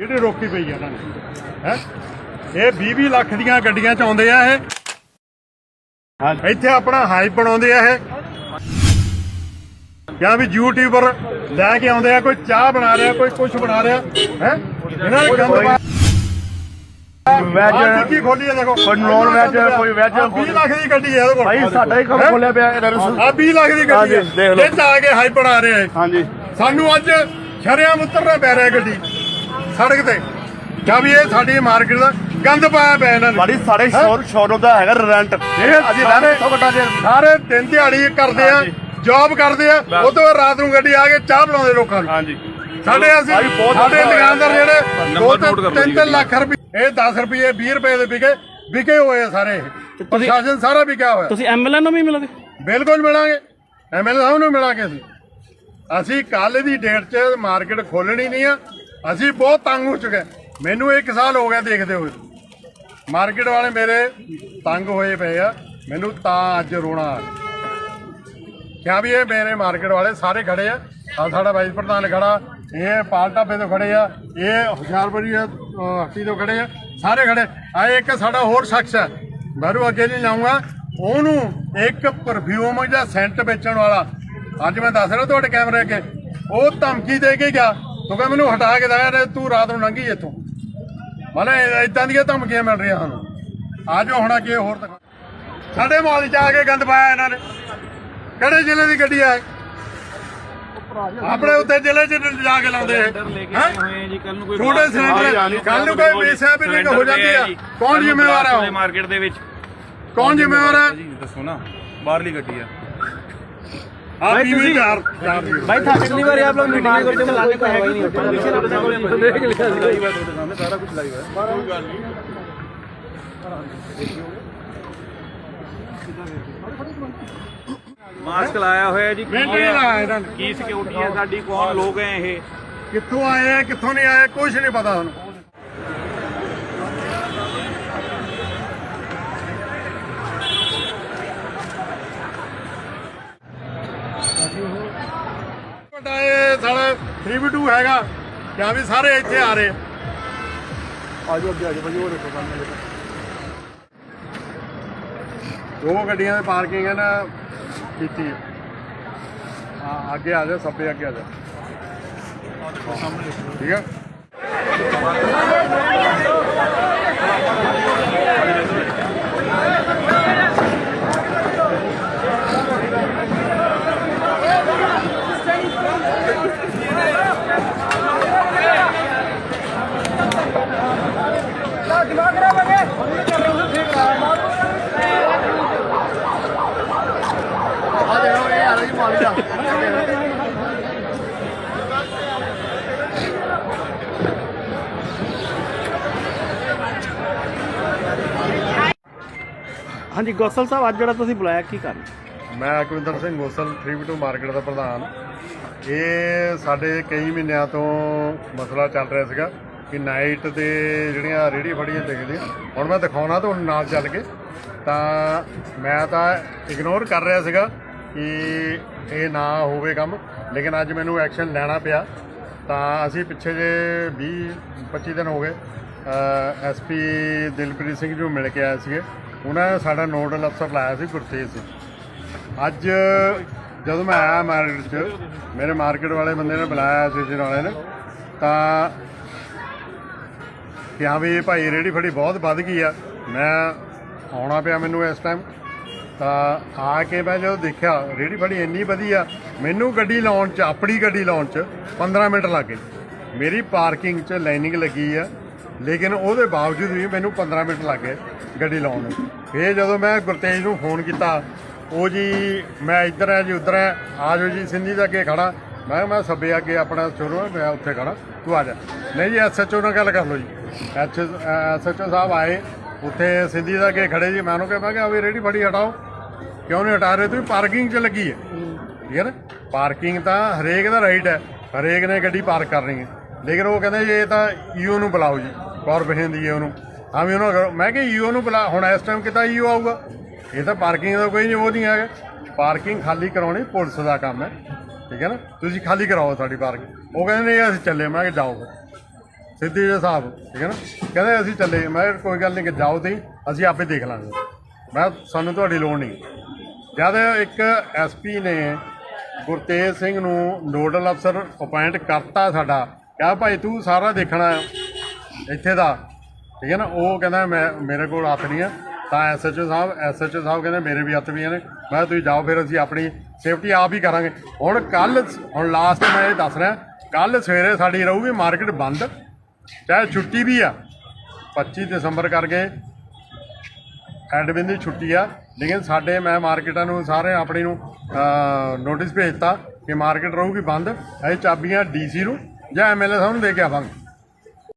ਜਿਹੜੀ ਰੋਕੀ ਪਈ ਆ ਇਹਨਾਂ ਨੇ। ਹੈ? ਇਹ 20 20 ਲੱਖ ਦੀਆਂ ਗੱਡੀਆਂ ਚ ਆਉਂਦੇ ਆ ਇਹ। ਇੱਥੇ ਆਪਣਾ ਹਾਈਪ ਬਣਾਉਂਦੇ ਆ ਇਹ। ਜਾਂ ਵੀ ਯੂਟਿਊਬਰ ਲੈ ਕੇ ਆਉਂਦੇ ਆ ਕੋਈ ਚਾਹ ਬਣਾ ਰਿਹਾ ਕੋਈ ਕੁਝ ਬਣਾ ਰਿਹਾ। ਹੈ? ਇਹਨਾਂ ਨੇ ਗੰਦ ਪਾ ਕੀ ਖੋਲੀ ਆ ਦੇਖੋ। ਕੋਈ non-veg, ਕੋਈ। ਆਹ 20 ਲੱਖ ਦੀ ਗੱਡੀ ਆ ਇਹਦੇ ਕੋਲ। ਭਾਈ ਸਾਡਾ ਹੀ ਕੰਮ ਹੈਂ? ਖੋਲਿਆ ਪਿਆ ਇਹਨਾਂ ਨੂੰ। ਆ 20 ਲੱਖ ਦੀ ਗੱਡੀ ਲਓ। ਇਹ 'ਚ ਆ ਕੇ ਹਾਈਪ ਬਣਾ ਰਿਹਾ ਇਹ। ਹਾਂਜੀ। ਸਾਨੂੰ ਅੱਜ ਸ਼ਰਿਆਮ ਉਤਰਨਾ ਪੈ ਰਿਹਾ ਗੱਡੀ। ਸੜਕ ਤੇ। ਕਿਆ ਵੀ ਇਹ ਸਾਡੀ ਮਾਰਕੀਟ ਦਾ ਗੰਦ ਪਾਇਆ ਪਿਆ ਇਹਨਾਂ ਨੇ। ਬਾੜੀ ਸਾਡੇ ਸ਼ੋਰ ਸ਼ੋਰੂਮ ਦਾ ਹੈਗਾ ਰੈਂਟ ਇਹ ਅਸੀਂ ਸਾਰੇ- ਤੋਂ ਵੱਡਾ ਜੇ ਸਾਰੇ ਦਿਨ ਦਿਹਾੜੀ ਕਰਦੇ ਆ ਹਾਂਜੀ। ਜੌਬ ਕਰਦੇ ਆ ਉਹ ਤੋਂ ਬਾਅਦ ਰਾਤ ਨੂੰ ਗੱਡੀ ਆ ਕੇ ਚਾਹ ਬਣਾਉਂਦੇ ਲੋਕਾਂ ਨੂੰ। ਹਾਂਜੀ। ਸਾਡੇ ਅਸੀਂ ਭਾਈ ਬਹੁਤ ਸਾਡੇ ਔਖਾ ਦੁਕਾਨਦਾਰ। ਜਿਹੜੇ ਨੰਬਰ ਦੋ ਨੋਟ ਕਰ ਲਓ ਤਿੰਨ ਜੀ ਤਿੰਨ ਲੱਖ ਰੁਪਏ ਇਹ 10 ਰੁਪਏ 20 ਰੁਪਏ ਦੇ ਵਿਕੇ ਵਿਕੇ ਹੋਏ ਆ ਸਾਰੇ। ਇਹ। ਪ੍ਰਸ਼ਾਸਨ ਸਾਰਾ ਵਿਕਿਆ ਹੋਇਆ। ਤੁਸੀਂ ਐਮਐਲਏ ਨੂੰ ਵੀ ਮਿਲੋਗੇ? ਬਿਲਕੁਲ ਮਿਲਾਂਗੇ। ਐਮਐਲਏ ਸਾਹਿਬ ਨੂੰ ਮਿਲਾਂਗੇ ਅਸੀਂ। ਅਸੀਂ ਕੱਲ ਦੀ ਡੇਟ 'ਚ ਮਾਰਕੀਟ ਖੋਲਣੀ ਨਹੀਂ ਆ। ਅਸੀਂ ਬਹੁਤ ਤੰਗ ਹੋ ਚੁੱਕੇ ਮੈਨੂੰ 1 ਸਾਲ ਹੋ ਗਿਆ ਦੇਖਦੇ ਹੋਏ ਮਾਰਕੀਟ ਵਾਲੇ ਮੇਰੇ ਤੰਗ ਹੋਏ ਪਏ ਆ। ਮੈਨੂੰ ਤਾਂ ਅੱਜ ਰੋਣਾ ਆ ਗਿਆ। ਕਿਆ ਵੀ ਇਹ ਮੇਰੇ ਮਾਰਕੀਟ ਵਾਲੇ ਸਾਰੇ ਖੜੇ ਆ। ਆ ਸਾਡਾ ਵਾਈਸ ਪ੍ਰਧਾਨ ਖੜਾ। ਇਹ ਪਾਲ ਢਾਬੇ ਤੋਂ ਖੜੇ ਆ। ਇਹ ਹੁਸ਼ਿਆਰਪੁਰੀ ਅਹ, ਹੱਟੀ ਤੋਂ ਖੜੇ ਆ। ਸਾਰੇ ਖੜੇ। ਆ ਇੱਕ ਸਾਡਾ ਹੋਰ ਸ਼ਖਸ ਹੈ ਬਾਹਰੋਂ ਅੱਗੇ ਨਹੀਂ ਲਾਉਂਗਾ। ਉਹਨੂੰ ਇੱਕ ਪਰਫਿਊਮ ਜਾਂ ਸੈਂਟ ਵੇਚਣ ਵਾਲਾ। ਅੱਜ ਮੈਂ ਦੱਸ ਰਿਹਾ ਤੁਹਾਡੇ ਕੈਮਰੇ ਅੱਗੇ। ਉਹ ਧਮਕੀ ਦੇ ਕੇ ਗਿਆ। ਤੂੰ ਕਹ ਮੈਨੂੰ ਹਟਾ ਕੇ ਦਇਆ ਤੂੰ ਰਾਤ ਨੂੰ ਲੰਘੀ ਇੱਥੋਂ। ਮਤਲਬ ਇਦਾਂ ਦੀਆਂ ਧਮਕੀਆਂ ਮਿਲ ਰਹੀਆਂ ਸਾਨੂੰ। ਆਜੋ ਹੁਣ ਅੱਗੇ ਹੋਰ ਦਿਖਾ। ਸਾਡੇ ਮਾਲ 'ਚ ਆ ਕੇ ਗੰਦ ਪਾਇਆ ਇਹਨਾਂ ਨੇ। ਕਿਹੜੇ ਜ਼ਿਲ੍ਹੇ ਦੀ ਗੱਡੀ ਆ? ਆਪਣੇ ਉੱਤੇ ਜ਼ਿਲ੍ਹੇ 'ਚ ਜਾ ਕੇ ਲਾਉਂਦੇ ਹੈਂ? ਹੋਏ ਜੀ ਕੱਲ ਨੂੰ ਕੋਈ ਛੋਟੇ ਸਿਲੰਡਰ ਕੱਲ ਨੂੰ ਕੋਈ ਵੇਸਿਆ ਵੀ ਨਹੀਂ ਹੋ ਜਾਂਦੀ ਆ। ਕੌਣ ਜ਼ਿੰਮੇਵਾਰ ਆ? ਮਾਰਕੀਟ ਦੇ ਵਿੱਚ। ਕੌਣ ਜ਼ਿੰਮੇਵਾਰ ਜੀ ਦੱਸੋ ਨਾ। ਬਾਹਰਲੀ ਗੱਡੀ ਆ। ਆ ਵੀ ਚਾਰ ਚਾਰ ਦੀ। भाई था पिछली बार आप लोग मीटिंग में करते चलाने को है नहीं होता देख लिया ਮਾਸਕ ਲਾਇਆ ਹੋਇਆ ਜੀ ਮਿੰਟ ਨਹੀਂ ਲਾਇਆ ਇਹਨਾਂ ਨੇ ਕੀ ਸਿਕਿਉਰਿਟੀ ਹੈ ਸਾਡੀ ਕੌਣ ਲੋਕ ਹੈ ਇਹ ਕਿੱਥੋਂ ਆਏ ਆ ਕਿੱਥੋਂ ਨਹੀਂ ਆਏ ਕੁਝ ਨਹੀਂ ਪਤਾ ਸਾਨੂੰ ਸਾਲਾ 3v2 ਹੈਗਾ। ਕਿਆ ਵੀ ਸਾਰੇ ਇੱਥੇ ਆ ਰਹੇ ਆ। ਆਜੋ ਅੱਗੇ ਆਜੋ ਭਾਈ ਉਹ ਦੇਖੋ ਸਾਹਮਣੇ ਦੋ ਗੱਡੀਆਂ ਦੀ ਪਾਰਕਿੰਗ ਹੈ ਨਾ ਕੀਤੀ ਹੈ ਹਾਂ ਅੱਗੇ ਆ ਜਾ ਸੱਬੇ ਅੱਗੇ ਆ ਜਾ। ਠੀਕ ਹੈ ਹਾਂਜੀ, ਗੋਸਲ ਸਾਹਿਬ, ਅੱਜ ਜਿਹੜਾ ਤੁਸੀਂ ਬੁਲਾਇਆ, ਕੀ ਕਰਨਾ? ਮੈਂ ਅਕਵਿੰਦਰ ਸਿੰਘ ਗੋਸਲ 3v2 ਮਾਰਕੀਟ ਦਾ ਪ੍ਰਧਾਨ। ਇਹ ਸਾਡੇ ਕਈ ਮਹੀਨਿਆਂ ਤੋਂ ਮਸਲਾ ਚੱਲ ਰਿਹਾ ਸੀਗਾ ਕਿ ਨਾਈਟ ਦੇ ਜਿਹੜੀਆਂ ਰੇੜੀ ਫੜੀਆਂ ਦਿਖਦੀਆਂ, ਹੁਣ ਮੈਂ ਦਿਖਾਉਣਾ ਤੁਹਾਨੂੰ ਨਾਲ ਚੱਲ ਕੇ। ਤਾਂ ਮੈਂ ਤਾਂ ਇਗਨੋਰ ਕਰ ਰਿਹਾ ਸੀਗਾ ਕਿ ਇਹ ਨਾ ਹੋਵੇ ਕੰਮ, ਲੇਕਿਨ ਅੱਜ ਮੈਨੂੰ ਐਕਸ਼ਨ ਲੈਣਾ ਪਿਆ। ਤਾਂ ਅਸੀਂ ਪਿੱਛੇ ਜੇ 20 25 ਦਿਨ ਹੋ ਗਏ ਐਸਪੀ ਦਿਲਪ੍ਰੀਤ ਸਿੰਘ ਜੀ ਨੂੰ ਮਿਲ ਕੇ ਆਏ ਸੀਗੇ, ਉਹਨਾਂ ਨੇ ਸਾਡਾ ਨੋਡਲ ਅਫਸਰ ਲਾਇਆ ਸੀ, ਗੁਰਤੇਜ ਸਿੰਘ। ਅੱਜ ਜਦੋਂ ਮੈਂ ਆਇਆ ਮਾਰਕੀਟ 'ਚ, ਮੇਰੇ ਮਾਰਕੀਟ ਵਾਲੇ ਬੰਦੇ ਨੇ ਬੁਲਾਇਆ ਸਟੇਸ਼ਨ ਵਾਲੇ ਨੇ ਤਾਂ ਕਿ ਹਾਂ ਵੀ ਭਾਈ ਰੇੜੀ ਫੜੀ ਬਹੁਤ ਵੱਧ ਗਈ ਆ। ਮੈਂ ਆਉਣਾ ਪਿਆ ਮੈਨੂੰ ਇਸ ਟਾਈਮ ਤਾਂ ਆ ਕੇ ਮੈਂ ਜਦੋਂ ਦੇਖਿਆ ਰੇੜੀ ਫੜੀ ਇੰਨੀ ਵਧੀਆ, ਮੈਨੂੰ ਗੱਡੀ ਲਾਉਣ 'ਚ, ਆਪਣੀ ਗੱਡੀ ਲਾਉਣ 'ਚ 15 ਮਿੰਟ ਲੱਗ ਗਏ। ਮੇਰੀ ਪਾਰਕਿੰਗ 'ਚ ਲਾਈਨਿੰਗ ਲੱਗੀ ਆ। ਲੇਕਿਨ ਉਹਦੇ ਬਾਵਜੂਦ ਵੀ ਮੈਨੂੰ 15 ਮਿੰਟ ਲੱਗ ਗਏ ਗੱਡੀ ਲਾਉਣ ਨੂੰ। ਫੇਰ ਜਦੋਂ ਮੈਂ ਗੁਰਤੇਜ ਨੂੰ ਫੋਨ ਕੀਤਾ, ਉਹ ਜੀ, ਮੈਂ ਇੱਧਰ ਆ ਜੀ, ਉੱਧਰ ਆ ਆ ਜਾਓ ਜੀ, ਸਿੰਧੀ ਦੇ ਅੱਗੇ ਖੜਾ। ਮੈਂ ਕਿਹਾ, ਮੈਂ ਸੱਬੇ ਅੱਗੇ ਆਪਣਾ ਸ਼ੋਰੂਮ ਮੈਂ ਉੱਥੇ ਖੜਾ, ਤੂੰ ਆ ਜਾ। ਨਹੀਂ ਜੀ ਐਸਐਚਓ ਨਾਲ ਗੱਲ ਕਰ ਲਓ ਜੀ। ਐਸਐਚਓ ਸਾਹਿਬ ਆਏ, ਉੱਥੇ ਸਿੰਧੀ ਦੇ ਅੱਗੇ ਖੜੇ ਜੀ। ਮੈਂ ਉਹਨੂੰ ਕਿਹਾ, ਮੈਂ ਕਿਹਾ, ਵੀ ਰੇੜੀ ਫੜੀ ਹਟਾਓ। ਕਿਉਂ ਨਹੀਂ ਹਟਾ ਰਹੇ? ਤੁਸੀਂ ਪਾਰਕਿੰਗ 'ਚ ਲੱਗੀ ਹੈ। ਠੀਕ ਹੈ ਨਾ? ਪਾਰਕਿੰਗ ਤਾਂ ਹਰੇਕ ਦਾ ਰਾਈਟ ਹੈ। ਹਰੇਕ ਨੇ ਗੱਡੀ ਪਾਰਕ ਕਰਨੀ ਹੈ। ਲੇਕਿਨ ਉਹ ਕਹਿੰਦੇ ਜੀ, ਇਹ ਤਾਂ ਈਓ ਨੂੰ ਬੁਲਾਓ ਜੀ। ਕਾਰਪੋਰੇਸ਼ਨ ਦੀ ਉਹਨੂੰ। ਹਾਂ ਵੀ ਉਹਨਾਂ ਕਰੋ ਮੈਂ ਕਿਹਾ ਈਓ ਨੂੰ ਬੁਲਾ ਹੁਣ ਇਸ ਟਾਈਮ ਕਿਤਾ ਈਓ ਆਊਗਾ? ਇਹ ਤਾਂ ਪਾਰਕਿੰਗ ਦਾ ਕੋਈ ਨਹੀਂ ਉਹ ਨਹੀਂ ਹੈਗਾ। ਪਾਰਕਿੰਗ ਖਾਲੀ ਕਰਾਉਣੀ ਪੁਲਿਸ ਦਾ ਕੰਮ ਹੈ। ਠੀਕ ਹੈ ਨਾ? ਤੁਸੀਂ ਖਾਲੀ ਕਰਾਓ ਸਾਡੀ ਪਾਰਕਿੰਗ ਉਹ ਕਹਿੰਦੇ, ਨਹੀਂ, ਅਸੀਂ ਚੱਲੇ। ਮੈਂ ਕਿਹਾ ਜਾਓ। ਫਿਰ। ਸਿੱਧੀ ਜਿਹੇ ਸਾਹਿਬ ਠੀਕ ਹੈ ਨਾ? ਕਹਿੰਦੇ, ਅਸੀਂ ਚੱਲੇ। ਮੈਂ ਕਿਹਾ, ਕੋਈ ਗੱਲ ਨਹੀਂ ਕਿ ਜਾਓ ਤੁਸੀਂ, ਅਸੀਂ ਆਪੇ ਦੇਖ ਲਾਂਗੇ। ਮੈਂ ਸਾਨੂੰ ਤੁਹਾਡੀ ਲੋੜ ਨਹੀਂ ਜਦ ਇੱਕ ਐਸਪੀ ਨੇ ਗੁਰਤੇਜ ਸਿੰਘ ਨੂੰ ਨੋਡਲ ਅਫਸਰ ਅਪਾਇੰਟ ਕਰਤਾ ਸਾਡਾ, ਕਿਹਾ, ਭਾਈ, ਤੂੰ ਸਾਰਾ ਦੇਖਣਾ ਹੈ। ਇੱਥੇ ਦਾ। ਠੀਕ ਹੈ ਨਾ? ਉਹ ਕਹਿੰਦਾ ਮੈਂ, ਮੇਰੇ ਕੋਲ ਹੱਥ ਨਹੀਂ ਆ ਤਾਂ ਐਸਐਚਓ ਸਾਹਿਬ ਐਸਐਚਓ ਸਾਹਿਬ ਕਹਿੰਦੇ ਮੇਰੇ ਵੀ ਹੱਥ ਵੀ ਨੇ। ਮੈਂ ਕਿਹਾ, ਤੁਸੀਂ ਜਾਓ ਫਿਰ, ਅਸੀਂ ਆਪਣੀ ਸੇਫਟੀ ਆਪ ਹੀ ਕਰਾਂਗੇ। ਹੁਣ ਕੱਲ ਹੁਣ ਲਾਸਟ ਮੈਂ ਇਹ ਦੱਸ ਰਿਹਾ ਕੱਲ ਸਵੇਰੇ ਸਾਡੀ ਰਹੂਗੀ ਮਾਰਕੀਟ ਬੰਦ। ਚਾਹੇ ਛੁੱਟੀ ਵੀ ਆ। 25 ਦਸੰਬਰ ਕਰਕੇ ਐਡਮਿਨ ਦੀ ਛੁੱਟੀ ਆ। ਲੇਕਿਨ ਸਾਡੇ, ਮੈਂ ਮਾਰਕੀਟਾਂ ਨੂੰ ਸਾਰੇ ਆਪਣੀ ਨੂੰ ਨੋਟਿਸ ਭੇਜਤਾ ਕਿ ਮਾਰਕੀਟ ਰਹੂਗੀ ਬੰਦ। ਅਸੀਂ ਚਾਬੀਆਂ ਡੀਸੀ ਨੂੰ ਜਾਂ ਐਮਐਲਏ ਸਾਹਿਬ ਨੂੰ ਦੇ ਕੇ ਆਵਾਂਗੇ।